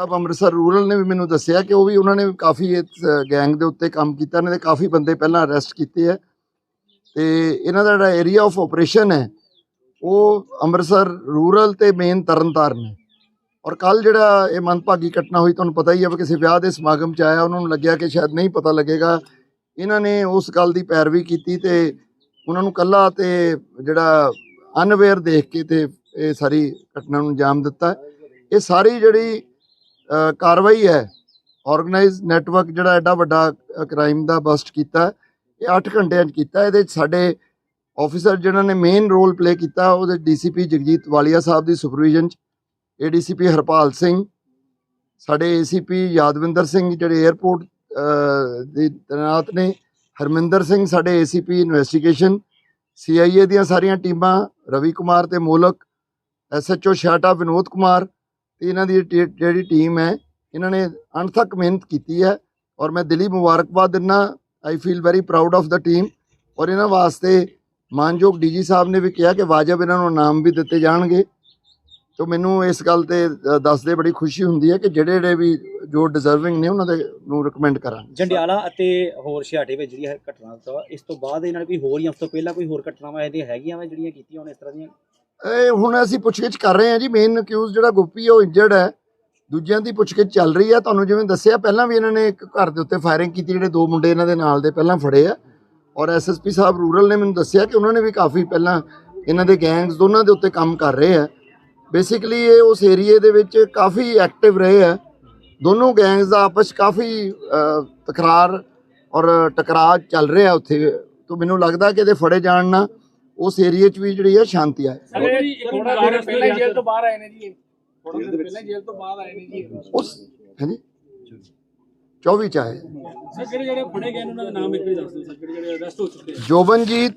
Sahib Amritsar rural ਨੇ ਵੀ ਮੈਨੂੰ ਦੱਸਿਆ ਕਿ ਉਹ ਵੀ ਉਹਨਾਂ ਨੇ ਵੀ ਕਾਫੀ ਇਸ ਗੈਂਗ ਦੇ ਉੱਤੇ ਕੰਮ ਕੀਤਾ। ਇਹਨਾਂ ਦੇ ਕਾਫੀ ਬੰਦੇ ਪਹਿਲਾਂ ਅਰੈਸਟ ਕੀਤੇ ਆ। ਤੇ ਇਹਨਾਂ ਦਾ ਜਿਹੜਾ ਏਰੀਆ ਆਫ ਆਪਰੇਸ਼ਨ ਹੈ, ਉਹ ਅੰਮ੍ਰਿਤਸਰ ਰੂਰਲ ਤੇ ਮੇਨ ਤਰਨਤਾਰਨ ਹੈ ਔਰ ਕੱਲ ਜਿਹੜਾ ਇਹ ਮੰਦਭਾਗੀ ਘਟਨਾ ਹੋਈ, ਤੁਹਾਨੂੰ ਪਤਾ ਹੀ ਹੈ ਵੀ ਕਿਸੇ ਵਿਆਹ ਦੇ ਸਮਾਗਮ 'ਚ ਆਇਆ, ਉਹਨਾਂ ਨੂੰ ਲੱਗਿਆ ਕਿ ਸ਼ਾਇਦ ਨਹੀਂ ਪਤਾ ਲੱਗੇਗਾ। ਇਹਨਾਂ ਨੇ ਉਸ ਗੱਲ ਦੀ ਪੈਰਵੀ ਕੀਤੀ ਤੇ ਉਹਨਾਂ ਨੂੰ ਕੱਲਾ ਤੇ ਜਿਹੜਾ ਅਨਵੇਅਰ ਦੇਖ ਕੇ ਤੇ ਇਹ ਸਾਰੀ ਘਟਨਾ ਨੂੰ ਅੰਜਾਮ ਦਿੱਤਾ। ਇਹ ਸਾਰੀ ਜਿਹੜੀ ਕਾਰਵਾਈ ਹੈ। ਆਰਗੇਨਾਈਜ਼ ਨੈਟਵਰਕ ਜਿਹੜਾ ਐਡਾ ਵੱਡਾ ਕ੍ਰਾਈਮ ਦਾ ਬਸਟ ਕੀਤਾ ਇਹ 8 ਘੰਟਿਆਂ 'ਚ ਕੀਤਾ। ਇਹਦੇ 'ਚ ਸਾਡੇ ਆਫੀਸਰ ਜਿਨ੍ਹਾਂ ਨੇ ਮੇਨ ਰੋਲ ਪਲੇ ਕੀਤਾ, ਉਹਦੇ ਡੀਸੀਪੀ ਜਗਜੀਤ ਵਾਲੀਆ ਸਾਹਿਬ ਦੀ ਸੁਪਰਵਿਜ਼ਨ 'ਚ ਏਡੀਸੀਪੀ ਹਰਪਾਲ ਸਿੰਘ, ਸਾਡੇ ਏਸੀਪੀ ਯਾਦਵਿੰਦਰ ਸਿੰਘ ਜਿਹੜੇ 에ਅਰਪੋਰਟ ਦੇ ਤੈਨਾਤ ਨੇ, ਹਰਮਿੰਦਰ ਸਿੰਘ ਸਾਡੇ ਏਸੀਪੀ ਇਨਵੈਸਟੀਗੇਸ਼ਨ ਸੀਆਈਏ ਦੀਆਂ ਸਾਰੀਆਂ ਟੀਮਾਂ, ਰਵੀ ਕੁਮਾਰ ਤੇ ਮੋਲਕ ਐਸਐਚਓ ਸ਼ਾਟਾ ਵਿਨੋਦ ਕੁਮਾਰ ਤੇ ਇਹਨਾਂ ਦੀ ਟੀ- ਜਿਹੜੀ ਟੀਮ ਹੈ, ਇਹਨਾਂ ਨੇ ਅਣਥੱਕ ਮਿਹਨਤ ਕੀਤੀ ਹੈ ਔਰ ਮੈਂ ਦਿਲੀ ਮੁਬਾਰਕਬਾਦ ਦਿੰਦਾ I feel very proud of the team ਔਰ ਇਹਨਾਂ ਵਾਸਤੇ ਮਾਨਯੋਗ ਡੀਜੀ ਸਾਹਿਬ ਨੇ ਵੀ ਕਿਹਾ ਕਿ ਵਾਜਬ ਇਹਨਾਂ ਨੂੰ ਨਾਮ ਵੀ ਦਿੱਤੇ ਜਾਣਗੇ। ਤੋਂ ਮੈਨੂੰ ਇਸ ਗੱਲ ਤੇ ਦੱਸਦੇ ਬੜੀ ਖੁਸ਼ੀ ਹੁੰਦੀ ਹੈ ਕਿ ਜਿਹੜੇ ਜਿਹੜੇ ਵੀ ਜੋ ਡਿਜ਼ਰਵਿੰਗ ਨੇ ਉਹਨਾਂ ਦੇ ਨੂੰ ਰਿਕਮੈਂਡ ਕਰਾਂ ਜੰਡਿਆਲਾ ਅਤੇ ਹੋਰ ਛਿਆਟੇ ਵਿੱਚ ਜਿਹੜੀ ਇਹ ਘਟਨਾ ਤੋਂ ਇਸ ਤੋਂ ਬਾਅਦ ਇਹਨਾਂ ਨੇ ਕੋਈ ਹੋਰ ਜਾਂ ਉਸ ਤੋਂ ਪਹਿਲਾਂ ਕੋਈ ਹੋਰ ਘਟਨਾਵਾਂ ਇਹਦੀਆਂ ਹੈਗੀਆਂ ਵਾ ਜਿਹੜੀਆਂ ਕੀਤੀਆਂ ਹੁਣ ਇਸ ਤਰ੍ਹਾਂ ਦੀਆਂ? ਇਹ ਹੁਣ ਅਸੀਂ ਪੁੱਛਗਿੱਛ ਕਰ ਰਹੇ ਹਾਂ ਜੀ ਮੇਨ ਅਕਿਊਜ਼ ਜਿਹੜਾ ਗੋਪੀ ਹੈ ਉਹ ਇੰਜਰਡ ਹੈ। ਦੂਜਿਆਂ ਦੀ ਪੁੱਛਗਿੱਛ ਚੱਲ ਰਹੀ ਹੈ ਤੁਹਾਨੂੰ ਜਿਵੇਂ ਦੱਸਿਆ, ਪਹਿਲਾਂ ਵੀ ਇਹਨਾਂ ਨੇ ਇੱਕ ਘਰ ਦੇ ਉੱਤੇ ਫਾਇਰਿੰਗ ਕੀਤੀ, ਜਿਹੜੇ ਦੋ ਮੁੰਡੇ ਇਹਨਾਂ ਦੇ ਨਾਲ ਦੇ ਪਹਿਲਾਂ ਫੜੇ ਆ। ਔਰ ਐਸਐਸਪੀ ਸਾਹਿਬ ਰੂਰਲ ਨੇ ਮੈਨੂੰ ਦੱਸਿਆ ਕਿ ਉਹਨਾਂ ਨੇ ਵੀ ਕਾਫੀ ਪਹਿਲਾਂ ਇਹਨਾਂ ਦੇ ਗੈਂਗਸ ਦੋਨਾਂ ਦੇ ਉੱਤੇ ਕੰਮ ਕਰ ਰਹੇ ਆ। ਬੇਸਿਕਲੀ ਇਹ ਉਸ ਏਰੀਏ ਦੇ ਵਿੱਚ ਕਾਫੀ ਐਕਟਿਵ ਰਹੇ ਆ। ਦੋਨੋਂ ਗੈਂਗਸ ਦਾ ਆਪਸ 'ਚ ਕਾਫੀ ਤਕਰਾਰ ਔਰ ਟਕਰਾਅ ਚੱਲ ਰਿਹਾ ਉੱਥੇ। ਤੋਂ ਮੈਨੂੰ ਲੱਗਦਾ ਕਿ ਇਹਦੇ ਫੜੇ ਜਾਣ ਨਾਲ ਉਸ ਏਰੀਏ 'ਚ ਵੀ ਜਿਹੜੀ ਹੈ ਸ਼ਾਂਤੀ ਆਏ ਪਹਿਲਾਂ ਹੀ ਜੇਲ੍ਹ ਤੋਂ ਬਾਹਰ ਆਏ ਨੇ ਜੀ। ਥੋੜਾ ਦਿਨ ਪਹਿਲਾਂ ਹੀ ਜੇਲ੍ਹ ਤੋਂ ਬਾਹਰ ਆਏ ਨੇ ਜੀ ਇਹ। ਉਸ ਹਾਂਜੀ? 24 ਚ ਆਏ। ਸਰ ਜਿਹੜੇ ਜਿਹੜੇ ਫੜੇ ਗਏ ਨੇ ਉਹਨਾਂ ਦਾ ਨਾਮ ਇੱਕ ਵਾਰੀ ਦੱਸ ਦਿਓ ਸਰ ਜਿਹੜੇ ਜਿਹੜੇ ਅਰੈਸਟ ਹੋ ਚੁੱਕੇ ਆ Jobanjit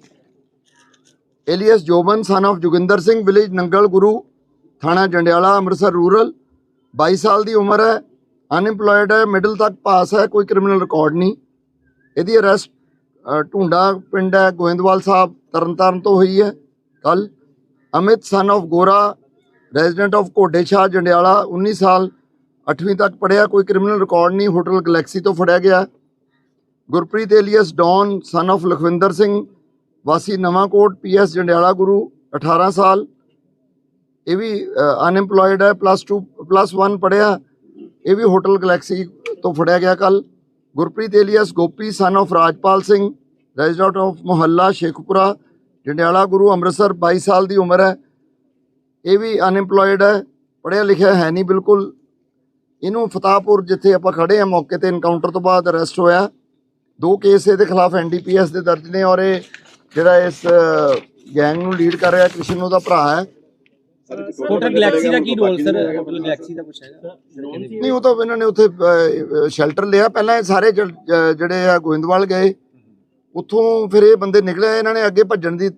alias Joban son of Joginder Singh village Nangal Guru ਥਾਣਾ ਜੰਡਿਆਲਾ ਅੰਮ੍ਰਿਤਸਰ ਰੂਰਲ 22 ਸਾਲ ਦੀ ਉਮਰ ਹੈ ਅਨਇੰਪਲੋਇਡ ਹੈ ਮਿਡਲ ਤੱਕ ਪਾਸ ਹੈ ਕੋਈ ਕ੍ਰਿਮੀਨਲ ਰਿਕਾਰਡ ਨਹੀਂ। ਇਹਦੀ ਅਰੈਸਟ ਢੂੰਡਾ ਪਿੰਡ ਹੈ ਗੋਇੰਦਵਾਲ ਸਾਹਿਬ। ਤਰਨਤਾਰਨ ਤੋਂ ਹੋਈ ਹੈ। ਕੱਲ Amit son of Gora resident of Ghode Shah Jandiala 19 ਸਾਲ 8ਵੀਂ ਤੱਕ ਪੜਿਆ ਕੋਈ ਕ੍ਰਿਮੀਨਲ ਰਿਕਾਰਡ ਨਹੀਂ ਹੋਟਲ ਗਲੈਕਸੀ ਤੋਂ ਫੜਿਆ ਗਿਆ। Gurpreet alias, Don son of Lakhwinder Singh, ਵਾਸੀ ਨਵਾਂਕੋਟ ਪੀਐਸ ਜੰਡਿਆਲਾ ਗੁਰੂ 18 ਸਾਲ। ਇਹ ਵੀ ਅਨਇੰਪਲੋਇਡ ਹੈ ਪਲੱਸ 2 ਪਲੱਸ 1 ਪੜਿਆ ਇਹ ਵੀ ਹੋਟਲ ਗਲੈਕਸੀ ਤੋਂ ਫੜਿਆ ਗਿਆ ਕੱਲ Gurpreet alias, Gopi son of Rajpal Singh resident of ਮੁਹੱਲਾ ਸ਼ੇਖਪੁਰਾ ਜੰਡਿਆਲਾ ਗੁਰੂ ਅੰਮ੍ਰਿਤਸਰ 22 ਸਾਲ ਦੀ ਉਮਰ ਹੈ। ਇਹ ਵੀ ਅਨਇੰਪਲੋਇਡ ਹੈ ਪੜਿਆ ਲਿਖਿਆ ਹੈ ਨਹੀਂ ਬਿਲਕੁਲ। ਇਹਨੂੰ ਫਤਾਹਪੁਰ ਜਿੱਥੇ ਆਪਾਂ ਖੜੇ ਆ ਮੌਕੇ ਤੇ ਐਨਕਾਊਂਟਰ ਤੋਂ ਬਾਅਦ ਅਰੈਸਟ ਹੋਇਆ। ਦੋ ਕੇਸ ਇਹਦੇ ਖਿਲਾਫ ਐਨਡੀਪੀਐਸ ਦੇ ਦਰਜ ਨੇ ਔਰ ਇਹ ਜਿਹੜਾ ਇਸ ਗੈਂਗ ਨੂੰ ਲੀਡ ਕਰ ਰਿਹਾ ਕ੍ਰਿਸ਼ਨ ਉਹਦਾ ਭਰਾ ਹੈ। ਹੋਟਲ ਗਲੈਕਸੀ ਦਾ ਕੀ ਰੋਲ ਸਰ ਹੋਟਲ ਗਲੈਕਸੀ ਦਾ ਕੁਛ ਹੈਗਾ? ਨਹੀਂ ਉਹ ਤਾਂ ਇਹਨਾਂ ਨੇ ਉੱਥੇ ਸ਼ੈਲਟਰ ਲਿਆ। ਪਹਿਲਾਂ ਇਹ ਸਾਰੇ ਜਿਹੜੇ ਆ ਗੋਇੰਦਵਾਲ ਗਏ। ਉੱਥੋਂ ਫਿਰ ਇਹ ਬੰਦੇ ਨਿਕਲੇ ਇਹਨਾਂ ਨੇ ਅੱਗੇ ਭੱਜਣ ਦੀ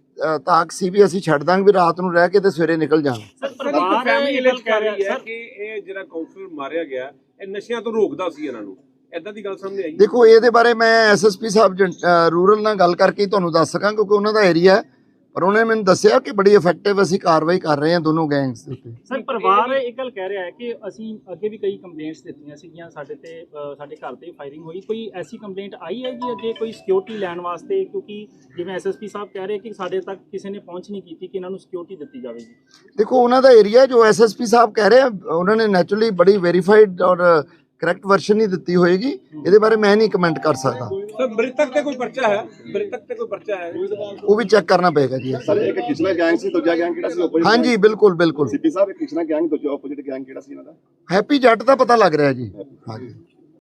ਤਾਕ ਸੀ ਵੀ ਅਸੀਂ ਛੱਡ ਦਾਂਗੇ ਵੀ ਰਾਤ ਨੂੰ ਰਹਿ ਕੇ ਤੇ ਸਵੇਰੇ ਨਿਕਲ ਜਾਵਾਂਗੇ। ਸਰ ਇੱਕ ਫੈਮਿਲੀ ਅਲੈਜ ਕਰ ਰਹੀ ਹੈ ਕਿ ਇਹ ਜਿਹੜਾ ਕਾਉਂਸਲਰ ਮਾਰਿਆ ਗਿਆ ਇਹ ਨਸ਼ਿਆਂ ਤੋਂ ਰੋਕਦਾ ਸੀ ਇਹਨਾਂ ਨੂੰ। ਐਦਾਂ ਦੀ ਗੱਲ ਸਾਹਮਣੇ ਆਈ ਦੇਖੋ ਇਹਦੇ ਬਾਰੇ ਮੈਂ ਐਸਐਸਪੀ ਸਾਹਿਬ ਰੂਰਲ ਨਾਲ ਗੱਲ ਕਰਕੇ ਤੁਹਾਨੂੰ ਦੱਸ ਸਕਾਂ ਕਿਉਂਕਿ ਉਹਨਾਂ ਦਾ ਏਰੀਆ ਹੈ। ਪਰ ਉਹਨੇ ਮੈਨੂੰ ਦੱਸਿਆ ਕਿ ਬੜੀ ਇਫੈਕਟਿਵ ਅਸੀਂ ਕਾਰਵਾਈ ਕਰ ਰਹੇ ਹਾਂ ਦੋਨੋਂ ਗੈਂਗਸ ਦੇ ਉੱਤੇ। ਸਰ ਪਰਿਵਾਰ ਇਹ ਗੱਲ ਕਹਿ ਰਿਹਾ ਹੈ ਕਿ ਅਸੀਂ ਅੱਗੇ ਵੀ ਕਈ ਕੰਪਲੇਂਟਸ ਦਿੱਤੀਆਂ ਸੀਗੀਆਂ ਸਾਡੇ ਤੇ ਸਾਡੇ ਘਰ ਤੇ ਫਾਇਰਿੰਗ ਹੋਈ। ਕੋਈ ਐਸੀ ਕੰਪਲੇਂਟ ਆਈ ਹੈ ਜੀ ਅੱਗੇ ਕੋਈ ਸਿਕਿਉਰਿਟੀ ਲੈਣ ਵਾਸਤੇ? ਕਿਉਂਕਿ ਜਿਵੇਂ ਐਸਐਸਪੀ ਸਾਹਿਬ ਕਹਿ ਰਹੇ ਕਿ ਸਾਡੇ ਤੱਕ ਕਿਸੇ ਨੇ ਪਹੁੰਚ ਨਹੀਂ ਕੀਤੀ ਕਿ ਇਹਨਾਂ ਨੂੰ ਸਿਕਿਉਰਿਟੀ ਦਿੱਤੀ ਜਾਵੇਗੀ ਦੇਖੋ ਉਹਨਾਂ ਦਾ ਏਰੀਆ ਜੋ ਐਸਐਸਪੀ ਸਾਹਿਬ ਕਹਿ ਰਹੇ ਆ ਉਹਨਾਂ ਨੇ ਨੈਚੁਰਲੀ ਬੜੀ ਵੈਰੀਫਾਈਡ ਔਰ ਕਰੈਕਟ ਵਰਸ਼ਨ ਹੀ ਦਿੱਤੀ ਹੋਏਗੀ। ਇਹਦੇ ਬਾਰੇ ਮੈਂ ਨਹੀਂ ਕਮੈਂਟ ਕਰ ਸਕਦਾ। ਸਰ ਮ੍ਰਿਤਕ ਤੇ ਕੋਈ ਪਰਚਾ ਹੈ? ਮ੍ਰਿਤਕ ਤੇ ਕੋਈ ਪਰਚਾ ਹੈ? ਉਹ ਵੀ ਚੈੱਕ ਕਰਨਾ ਪਏਗਾ ਜੀ। ਸਰ ਇੱਕ ਕਿਸ਼ਨਾ ਗੈਂਗ ਸੀ ਦੂਜਾ ਗੈਂਗ ਕਿਹੜਾ ਸੀ? ਆਪੋਜ਼ਿਟ ਹਾਂਜੀ ਬਿਲਕੁਲ ਬਿਲਕੁਲ। ਸੀਪੀ ਸਾਹਿਬ ਕਿਸ਼ਨਾ ਗੈਂਗ ਦੂਜਾ ਆਪੋਜ਼ਿਟ ਗੈਂਗ ਕਿਹੜਾ ਸੀ ਇਹਨਾਂ ਦਾ? ਹੈਪੀ ਜੱਟ ਦਾ ਪਤਾ ਲੱਗ ਰਿਹਾ ਜੀ। ਹਾਂਜੀ।